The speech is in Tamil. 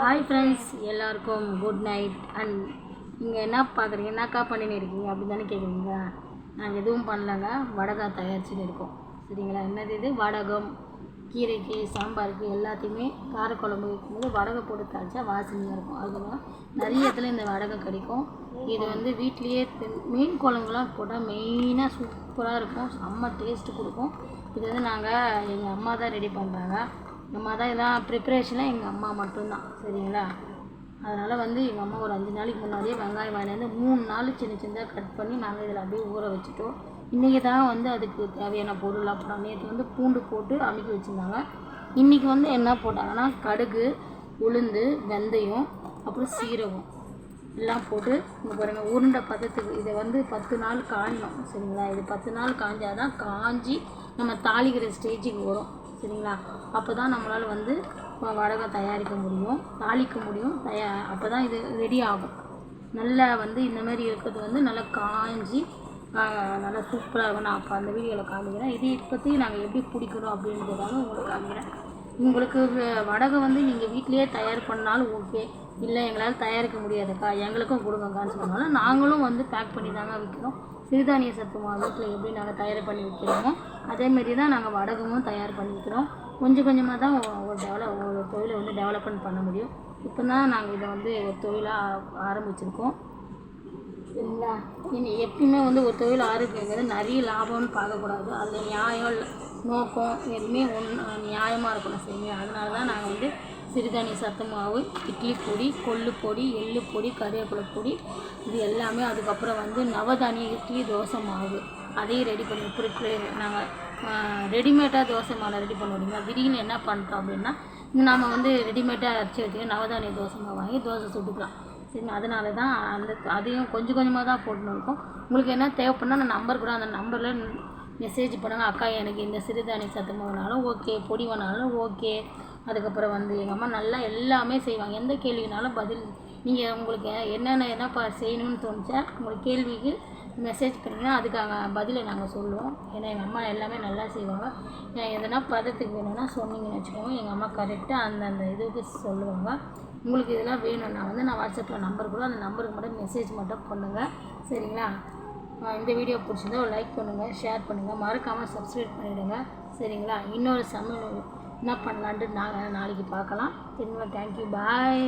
ஹாய் ஃப்ரெண்ட்ஸ் எல்லாருக்கும் குட் நைட் அண்ட் நீங்கள் என்ன பார்க்குறீங்க என்னக்கா பண்ணின்னு இருக்கீங்க? அப்படின்னு தானே கேட்குறீங்க நாங்கள் எதுவும் பண்ணலங்க. வடகா தயாரிச்சுன்னு இருக்கோம். சரிங்களா? என்னது இது? வடகம் கீரைக்கு சாம்பாருக்கு எல்லாத்தையுமே காரக்குழம்பு வைக்கும்போது வடகை போட்டு தாளிச்சா வாசனையாக இருக்கும். அதுதான் நிறைய இடத்துல இந்த வடகம் கிடைக்கும். இது வந்து வீட்லேயே தென்- மீன் குழம்புலாம் போட்டால் மெயினாக சூப்பராக இருக்கும். செம்ம டேஸ்ட்டு கொடுக்கும். இது வந்து நாங்கள் எங்கள் அம்மா தான் ரெடி பண்ணுறாங்க அம்மா தான் இதெல்லாம் ப்ரிப்பரேஷனாக எங்கள் அம்மா மட்டும்தான் சரிங்களா? அதனால் வந்து எங்கள் அம்மா ஒரு அஞ்சு நாளைக்கு முன்னாடியே வெங்காயம் வாங்கிட்டு வந்து மூணு நாள் சின்ன சின்னதாக கட் பண்ணி நாங்கள் இதில் அப்படியே ஊற வச்சுட்டோம். இன்றைக்கி தான் வந்து அதுக்கு தேவையான பொருள்லாம் போட்டோம். நேற்று வந்து பூண்டு போட்டு அமுக்கி வச்சுருந்தாங்க. இன்றைக்கி வந்து என்ன போட்டாங்கன்னா கடுகு உளுந்து வெந்தயம் அப்புறம் சீரகம் எல்லாம் போட்டு இங்கே பாருங்கள் உருண்டை பதத்துக்கு இதை வந்து பத்து நாள் காயணும் சரிங்களா? இது பத்து நாள் காஞ்சாதான் காஞ்சி நம்ம தாளிக்கிற ஸ்டேஜுக்கு வரும். சரிங்களா? அப்போ தான் நம்மளால் வந்து வடகை வடகம் தயாரிக்க முடியும் தாளிக்க முடியும் தயா அப்போ தான் இது ரெடி ஆகும். நல்லா வந்து இந்த மாதிரி இருக்கிறது வந்து நல்லா காஞ்சி நல்லா சூப்பராக இருக்கும். நான் அப்போ அந்த வீடியோவில் காமிக்கிறேன். இது இப்போத்தி நாங்கள் எப்படி பிடிக்கணும் அப்படின்றதால உங்களுக்கு காமிக்கிறேன். உங்களுக்கு வடகை வந்து நீங்கள் வீட்டிலேயே தயார் பண்ணாலும் ஓகே இல்லை எங்களால் தயாரிக்க முடியாதுக்கா. எங்களுக்கும் கொடுங்கக்கான்னு சொன்னாலும் நாங்களும் வந்து பேக் பண்ணி தாங்க விற்கிறோம் சிறுதானிய சத்து மாவு வீட்டில் எப்படி நாங்கள் தயார் பண்ணி விற்கிறோமோ அதேமாரி தான் நாங்கள் வடகமும் தயார் பண்ணி விற்கிறோம் கொஞ்சம் கொஞ்சமாக தான் ஒரு டெவலப் ஒரு தொழிலை வந்து டெவலப்மெண்ட் பண்ண முடியும். இப்போ தான் நாங்கள் இதை வந்து ஒரு தொழிலாக ஆரம்பிச்சிருக்கோம். சரிங்களா இனி எப்பயுமே வந்து ஒரு தொழில் ஆரோக்கியங்கிறது நிறைய லாபம்னு பார்க்கக்கூடாது. அதில் நியாயம் இல்லை நோக்கம் எதுவுமே ஒன்று நியாயமாக இருக்கணும் சரிங்களா? அதனால தான் நாங்கள் வந்து சிறுதானிய சத்து மாவு இட்லி பொடி கொள்ளு பொடி எள்ளு பொடி கருவேப்பிலை பொடி இது எல்லாமே அதுக்கப்புறம் வந்து நவதானிய இட்லி தோசை மாவு. அதையும் ரெடி பண்ணி ப்ரிப்பேர் நாங்கள் ரெடிமேடாக தோசை மாவு ரெடி பண்ண முடியுமா திடீர்னு என்ன பண்ணுறோம் அப்படின்னா நம்ம வந்து ரெடிமேடாக அரைச்சி வச்சுக்க நவதானிய தோசை மாவு வாங்கி தோசை சுட்டுக்கலாம். சரி அதனால தான் அந்த அதையும் கொஞ்சம் கொஞ்சமாக தான் போட்டுன்னு இருக்கோம். உங்களுக்கு என்ன தேவைப்படனா அந்த நம்பர் கூட அந்த நம்பரில் மெசேஜ் பண்ணுங்கள் அக்கா எனக்கு இந்த சிறுதானிய சத்து மாவுனாலும் ஓகே பொடி வேணாலும் ஓகே அதுக்கப்புறம் வந்து எங்கள் அம்மா நல்லா எல்லாமே செய்வாங்க. எந்த கேள்வினாலும் பதில் நீங்கள் உங்களுக்கு என்னென்ன என்னப்பா செய்யணும்னு தோணுச்சா உங்களுக்கு கேள்விக்கு மெசேஜ் பண்ணிங்கன்னா அதுக்காக பதிலை நாங்கள் சொல்லுவோம். ஏன்னா எங்கள் அம்மா எல்லாமே நல்லா செய்வாங்க. ஏன் எதனா பதத்துக்கு வேணும்னா சொன்னீங்கன்னு வச்சுக்கோங்க. எங்கள் அம்மா கரெக்டாக அந்தந்த இதுக்கு சொல்லுவாங்க. உங்களுக்கு இதெல்லாம் வேணும்னா வந்து நான் வாட்ஸ்அப்பில் நம்பர் கூட அந்த நம்பருக்கு மட்டும் மெசேஜ் மட்டும் பண்ணுங்கள் சரிங்களா? இந்த வீடியோ பிடிச்சிருந்தா ஒரு லைக் பண்ணுங்கள் ஷேர் பண்ணுங்கள் மறக்காமல் சப்ஸ்கிரைப் பண்ணிவிடுங்க சரிங்களா? இன்னொரு சமையல் என்ன பண்ணலான்ட்டு நாங்கள் நாளைக்கு பார்க்கலாம். சரிங்களா? Thank you bye